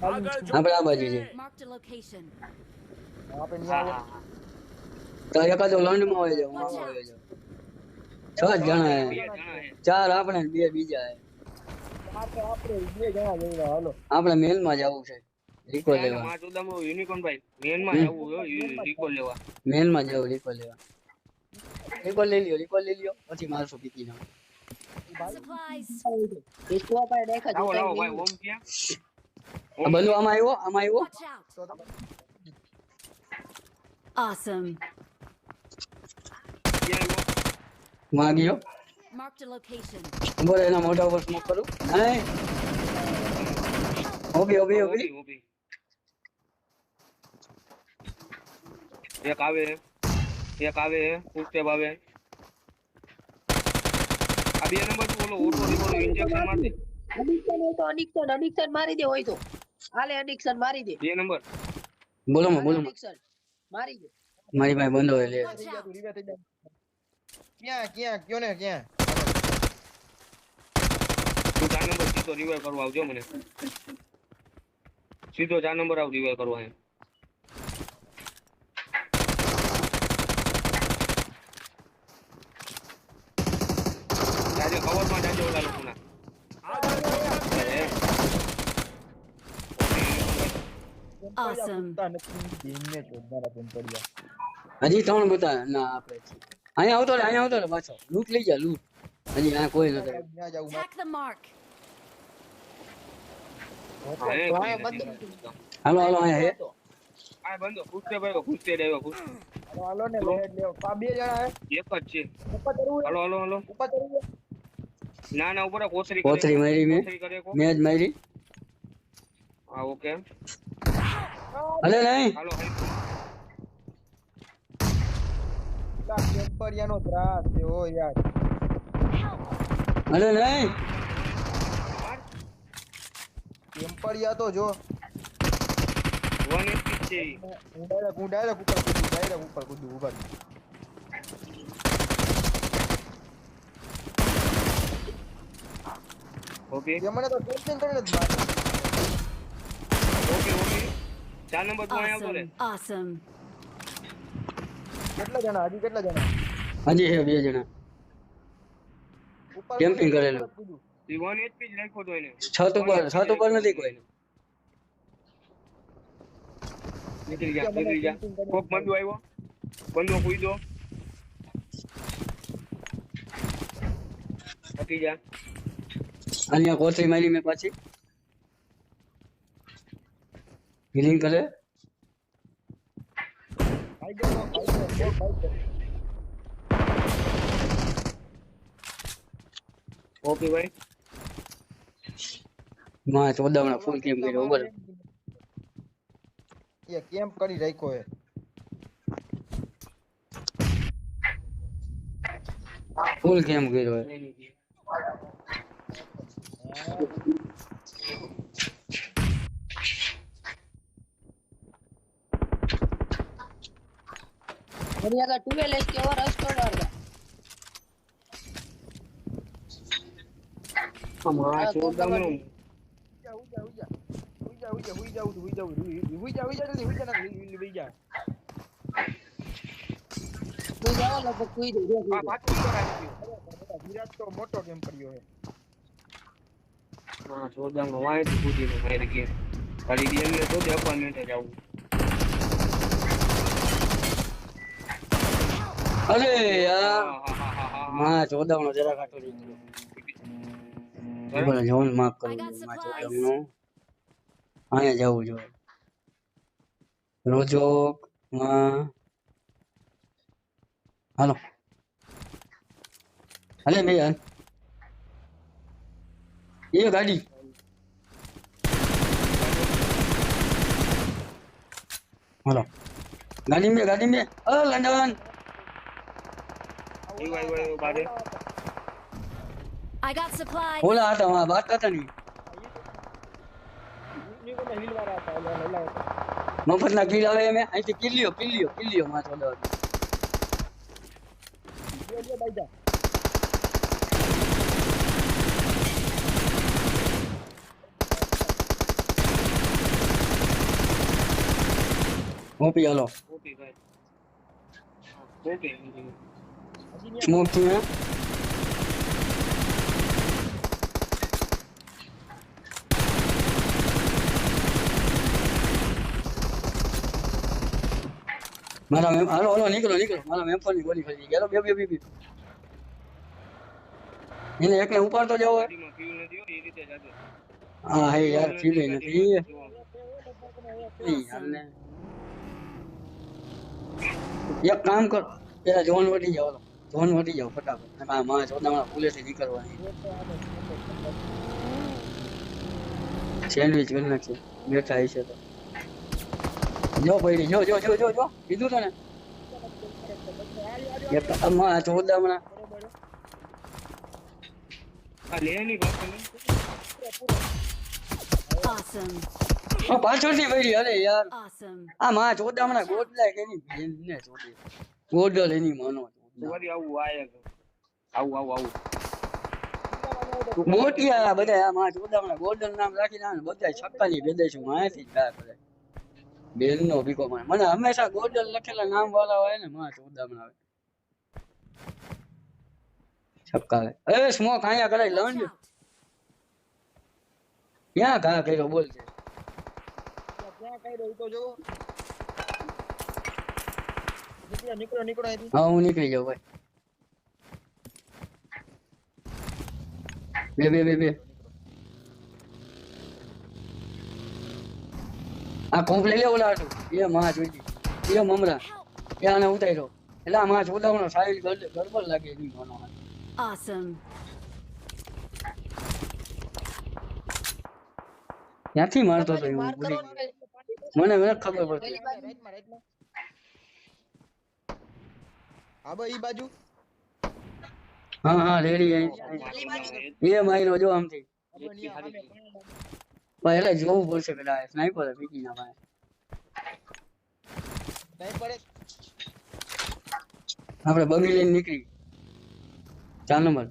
આપણે આ બાજુ છે Marked a location. આપણે હા ન્યા હા તો એકાદો લંડમાં હોય જાવ માં હોય જાવ છ જ જણા બે હે જણા હે ચાર આપણે ને બે બીજા હે આપણે આપણે બે જણા જઈવા હાલો આપણે મેલમાં જવું છે રીકો લેવા માં ચોદામાં યુનિકોર્ન ભાઈ મેનમાં જવું હોય રિકોલ લેવા મેલમાં જવું રીકો લેવા રીકો લઈ લ્યો રીકો લઈ લ્યો પછી મારશું પીકી ના Supplies. વિશ્વા પાસે દેખા લાવો લાવો જોતા ભાઈ ઓમ ક્યાં બંધુ આમાં આવ્યો આમાં આવ્યો. Awesome. માં ગયો Marked a location. ઊભો એના મોઢા ઉપર સ્મોક કરું નહીં ઓબી ઓબી ઓબી. એક આવે એક આવે. ફૂલ આવે આ બે નંબર તું ઓલો ઓટો રિવોલ્વ ઇન્જેક્શન મારતી અડિક્શન હોય તો અડિક્શન અડિક્શન મારી દે હોય તો હાલે અડિક્શન મારી દે બે નંબર બોલો માં બોલો માં. અડિક્શન મારી દે મારી પાસે બંધો હે લે Watch out. રીવે થઈ જાય ક્યાં ક્યાં કયો ને ક્યાં તું ચાર નંબર સીધો રિવાઈવ કરવા આવજો મને સીધો ચાર નંબર આવ રિવાઈવ કરવા હે જાજે કવરમાં જાજે ઓલા લોકોના Awesome. કૂદતા નથી બેનને ચોદનારા બેન પડ્યા હજી ત્રણ બતા ના આપણે અહીંયા આવતો રે અહીંયા આવતો રે પાછો લૂટ લઈ જા લૂટ હજી અહીંયા કોઈ નથી ત્યાં જાવું Attack the mark. હા, એ કોઈ વાહ, નથી. બંધ. હાલો હાલો અહીંયા હે આ બંધો ખુશતે ભાઈ ખુશતે આવ્યો ખુશ હાલો હાલો ને લેટ લેવો આ બે જણા હે એક જ છે ઉપર ચડવું હાલો હાલો હાલો ઉપર ચડવું ના ના ઉપર આ કોથરી કોથરી મારી મેં કોથરી કરે કો મેં જ મારી હા ઓકે અલે નહીં? હાલો. ત્રાસ છે ઓ યાર. અલે નહીં? કેમ્પરિયા તો જો. વન એચપી છે ઈ. હું ડાયરેક્ટ હું ડાયરેક્ટ ઉપર કૂદું ડાયરેક્ટ ઉપર કૂદું ઉપર ઓકે મને તો ટેન્શન કરીને જ મારે ઓકે ઓકે ચાર નંબર તું અહીંયા આવતો રે Awesome. Awesome. કેટલા જણા હજી કેટલા જણા હજી હે બે જણા ઉપર Camping કૂદું, કરેલું. ઉપર કૂદું. ઈ વન એચપી જ નાખ્યો તો એને છત ઉપર છત ઉપર નથી કોઈ નીકળી જા નીકળી જા કોક બંદો આવ્યો બંદો કૂદો હટી જા અહીંયા કોથળી મારી મેં પાછી હિલિંગ કરે ખાઈ જાઓ, ખાઈ જાઓ, બહુ ખાઈ જાઓ. ઓકે ભાઈ માં ચોદામણા ફૂલ કેમ કર્યો ઉપર એ કેમ્પ કરી રાખ્યો હે ફૂલ કેમ કર્યો હે. बढ़िया का 2 एल के और रश कर डाल हमारा छोड़ दम हुई जा हुई जा हुई जा हुई जा हुई जा हुई जा हुई जा हुई जा हुई जा हुई जा हुई जा लगभग कोई दे दे आ बात कर रहा है विराट तो मोटो गेम पड़ियो है हाँ छोड़ दम हमारे तो पूरी है मेरे गेम खाली गेम में तो 10 मिनट है जाऊँ હા હા હા માં ચોદામણો જરા કાઢો નહીં ઉપર જોન માફ કરવું I got જોઈએ માં supplies. ચોદામણું અહીંયા જવું જોઈએ રોજો માં હાલો હાલે બે યાર એ ગાડી હાલો ગાડી બે ગાડી બે અ લંડન આવ્યો આવ્યો બારે I got supplies. મફત ના કિલ આવે મેં અહીંથી કિલ લ્યો કિલ લ્યો કિલ લ્યો, લ્યો, બાઈ હું પી હાલો. ઓપી ભાઈ. ઓપી હજી ન્યા સ્મોક થયું હે મારા મેમ હાલો હાલો નીકળો નીકળો મારા મેમ્પર ની ગોલી ખરી ગયો બે બે બે બે એને એકને ઉપાડતો જાવ હે ગાડીમાં ફ્યુલ નથી હો, એ રીતે જ આગળ. હા હે યાર ફીલે નથી ઈ યાર ને. એક કામ કરો પેલા જોન વટી જાવ હાલો. મટી વટી જાવ ફટાફટ આ માં ચોદામણા પુલેથી નીકળવાની. સેન્ડવિચ કરી નાખશે બેઠા હશે તો. જો પડી જો જો જો જો જો. કીધું તો ને? એક માં ચોદામણા. પાછળથી પડી અરે યાર. આ માં ચોદામણા ગોડલા કે એની બેન ને ચોદી ગોડલ એની માનો વળી આવું આયે આવું આવું આવું મોટિયા બધા આ માં ચોદામણા ગોડલ નામ રાખીને આવે બધા છક્કાની બેદેશું માયાથી જ ગા કરે બેનનો ભીખો મને મને હંમેશા ગોડલ લખેલા નામ વાળા હોય ને માં ચોદામણા આવે છક્કા એ સ્મોક અહીંયા કરાય લંડ ક્યાં ઘા કર્યો બોલ છે ક્યાં કાઢ્યો ઈ તો જોવો નીકળો નીકળો નીકળો હા હું નીકળી જાઉં ભાઈ. બે બે બે બે. આ કોમ્પ લઈ લે ઓલા. એ માં જોઈ એ મમરા. એ આને ઉતાર્યો. એટલે આ માં ચોદામણો સારી ગડબડ લાગે એની મનો Awesome. ક્યાંથી મારતો હું ગયો. મને મને ખબર પડતી પેલી બાજુ રાઈટમાં રાઈટમાં હા ભાઈ ઈ બાજુ. હા હા રેડી એ માર્યો જો આમથી. પણ એટલે જોવું પડશે પેલા સ્નાઈપર પીકી ના ભાઈ સ્નાઈપર આપણે બગી લઈને નીકળી. ચાર નંબર.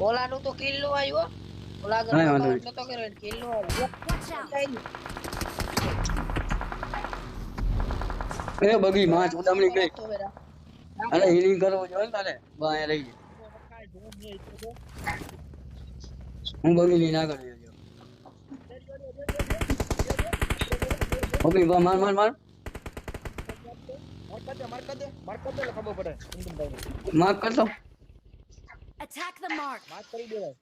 ઓલાનું તો કિલ્લો આવ્યું. ઓલા હા, વાંધો આગળ નહીં. નતો કર્યો કિલ નું આવ્યું Watch out. એ બગી માં ચોદામણી ગઈ તો બેરા. અરે હિલિંગ કરવો જોઈએ ને તારે બા અહીંયા રહી જાય કાંઈ જોવું નહીં ઈ તો જો. હું બગી લઈને આગળ વયો જાઉં. ઓકે બા માર માર માર માર કર દે માર કર દે માર કર દે એટલે ખબર પડે કુંદનભાઈને. માર્ક કરતો Attack the mark. માર કરી દેવાય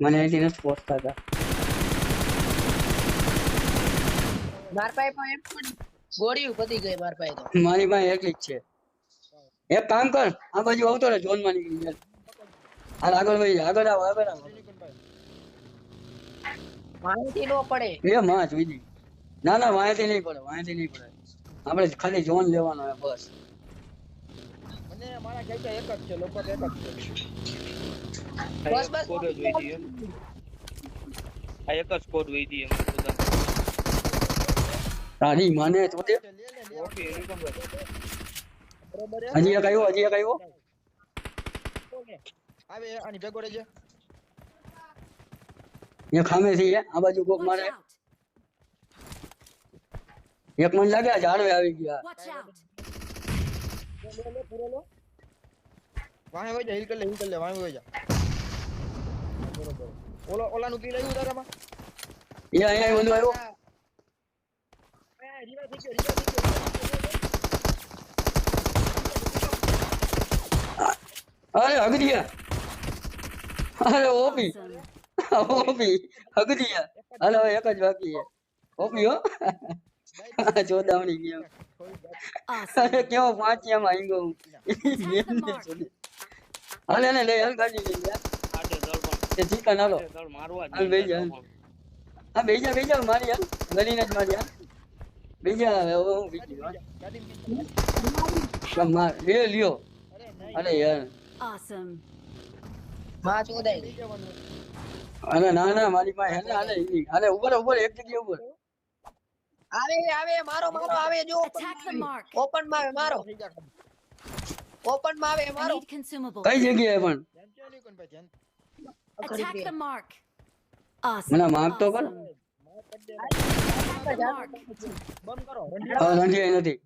મને નથી પહોંચતા હતા. માર પાસે પણ એમ પણ ગોળી પતી ગઈ માર પાસે તો. મારી પાસે એક જ છે. એક કામ કર આ બાજુ આવતો રહે ઝોનમાં નીકળી જાય હાલ આગળ ભાઈ આગળ આવ આગળ આવ. માહિતી નો પડે. એ માં જોઈ દી ના ના માહિતી નહીં પડે માહિતી નહીં પડે. આપણે ખાલી ઝોન લેવાનો હોય બસ. મને મારા એક જ છે લોકો એક જ છે. બસ, બસ. સ્કોડ જ વહી ગઈ એમ. આ એક જ સ્કોડ વહી ગઈ એમ બધા તારી માને તો તે લે લે લે ઓકે એની ખબર બરોબર હે? હજી એક આવ્યો હજી એક આવ્યો ઓકે. આવે આની ભેગો રહેજે એ ખામે થી આ બાજુ કોક Watch મારે out. એક મન લાગે આ ઝાડવે આવી ગયા Watch out. લે લે લે પૂરો લો વાહે વઈ જા હિલ કર લે હિલ કર લે વાહે વઈ જા બરોબર ઓલો ઓલાનું કિલ આવ્યું તારામાં એ અહીંયા બધું આવ્યો એ, રીવા થઈ ગયો રીવા થઈ ગયો અરે અગરિયા અરે ઓપી ઓપી અગરિયા હાલો હવે એક જ બાકી છે ઓપી હો ચોદાવણી ગયો અરે કેવો પાંચિયામાં આંગો ગયો હાલે ને લે હાલ ગાડી લઈ જા આટે દળ પણ તે ચીકન હાલો આટે દળ મારવા જ હાલ નહીં બેસી દેતા હાલ. હા બેજા બેજા મારી હાલ ગલીને જ મારી હાલ બેજા હવે હવે હું બીજી વાત ગાડી બીજી. માર લે લ્યો અરે નહીં અરે યાર Awesome. માં ચોદાઈ લઈ જવાનું અરે ના ના મારી પાસે હેને હાલે ઈ. હાલે ઉપર ઉપર એક જગ્યા ઉપર આવે આવે મારો મારો આવે જો Attack the mark. ઓપન માં આવે મારો થઈ જા ઓપન માં આવે એ I મારો need consumables. કઈ જગ્યાએ પણ Attack the mark. Awesome. મને માર્ક તો કરો રંધિયા નથી.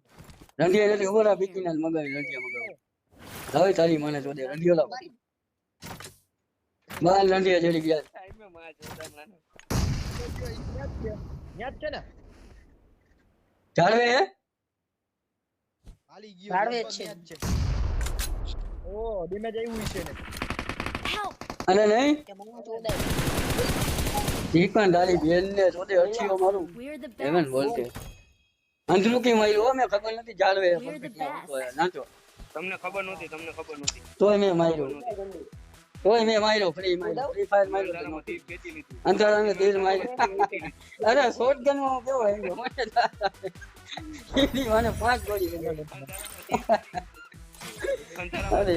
રંધિયા નથી. ઊભો રાખ પીકીને મગાવી રંધિયા મગાવી. હવે તારી મને જોડે રંધિયો લાવ. બાર રંધિયા ચડી ગયા. જ છે ને જાળવે હે? હાલી ગયો જાળવે છે. ઓ ડેમેજ આવ્યું છે ને. Help! અને નહીં? ઠીક પણ તારી બેન ને જોડે અઠીઓ મારું. હેવન. બોલતે અંધરૂકી માર્યું હો મેં ખબર નથી જાળવે ના. નાચો. તમને ખબર નહોતી તમને ખબર નહોતી. તોય મેં માર્યો. તોય મેં માર્યો ફ્રી માર્યો. ફ્રી ફાયર માર્યો તો અંધારામાં તીર માર્યો. અરે શોટગનમાં કેવો હે મને એની મને પાંચ ગોળી અંધારામાં અરે.